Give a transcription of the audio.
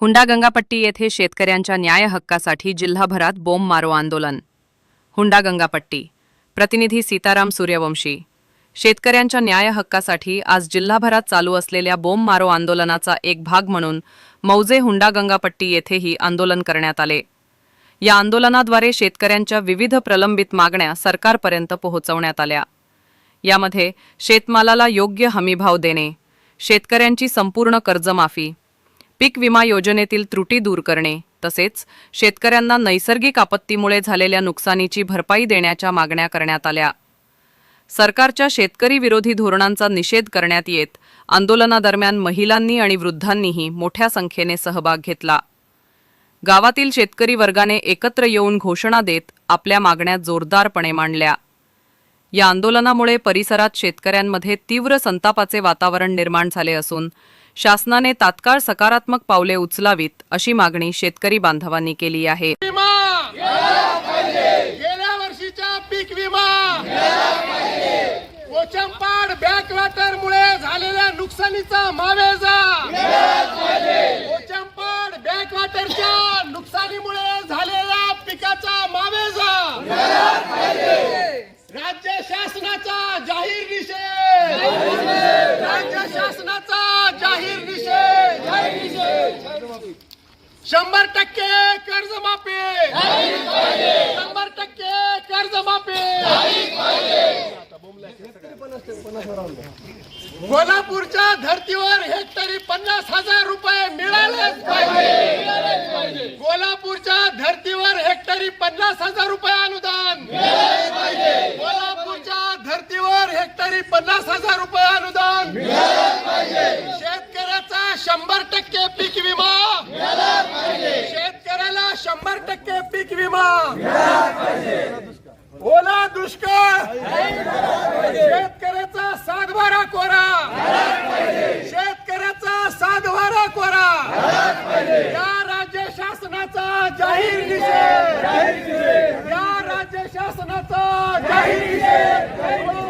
हुंडा गंगापट्टी येथे शेतकऱ्यांच्या न्याय हक्कासाठी जिल्हाभरात बोंब मारो आंदोलन. हुंडा गंगापट्टी. प्रतिनिधी सीताराम सूर्यवंशी. शेतकऱ्यांच्या न्याय हक्कासाठी आज जिल्हाभरात चालू असलेल्या बोंब मारो आंदोलनाचा एक भाग म्हणून मौजे हुंडा गंगापट्टी येथेही आंदोलन करण्यात आले. या आंदोलनाद्वारे शेतकऱ्यांच्या विविध प्रलंबित मागण्या सरकारपर्यंत पोहोचवण्यात आल्या. यामध्ये शेतमालाला योग्य हमीभाव देणे शेतकऱ्यांची संपूर्ण कर्जमाफी पीक विमा योजनेतील त्रुटी दूर करणे तसेच शेतकऱ्यांना नैसर्गिक आपत्तीमुळे झालेल्या नुकसानीची भरपाई देण्याच्या मागण्या करण्यात आल्या. सरकारच्या शेतकरी विरोधी धोरणांचा निषेध करण्यात येत आंदोलनादरम्यान महिलांनी आणि वृद्धांनीही मोठ्या संख्येने सहभाग घेतला. गावातील शेतकरी वर्गाने एकत्र येऊन घोषणा देत आपल्या मागण्या जोरदारपणे मांडल्या. या आंदोलनामुळे परिसरात शेतकऱ्यांमध्ये तीव्र संतापाचे वातावरण निर्माण झाले असून शासनाने तात्काळ सकारात्मक पावले उचलावीत अशी मागणी शेतकरी बांधवांनी केली आहे. गेल्या वर्षीचा पीक विमा! कोचंपाड बॅकवॉटर मुळे झालेल्या नुकसानीचा मावेजा! कोचंपाड बॅकवॉटरच्या नुकसानीमुळे झालेल्या पिकाचा मावेजा! राज्य शासनाचा जाहीर निषेध! राज्य शासनाचा जाहीर निषेध शंभर टक्के कर्जमाफी. शंभर टक्के कर्जमाफी. कोल्हापूरच्या धर्तीवर हेक्टरी पन्नास हजार रुपये मिळालेच पाहिजे. कोल्हापूरच्या धर्तीवर हेक्टरी पन्नास हजार रुपये अनुदान. कोल्हापूरच्या धर्तीवर हेक्टरी पन्नास हजार रुपये अनुदान शेतकऱ्याचा शंभर टक्के पीक विमा शेतकऱ्याला शंभर टक्के पीक विमा. ओला दुष्काळ. शेतकऱ्याचा सातबारा कोरा. शेतकऱ्याचा सातबारा कोरा. या राज्य शासनाचा जाहीर निषेध. या राज्य शासनाचा जाहीर निषेध.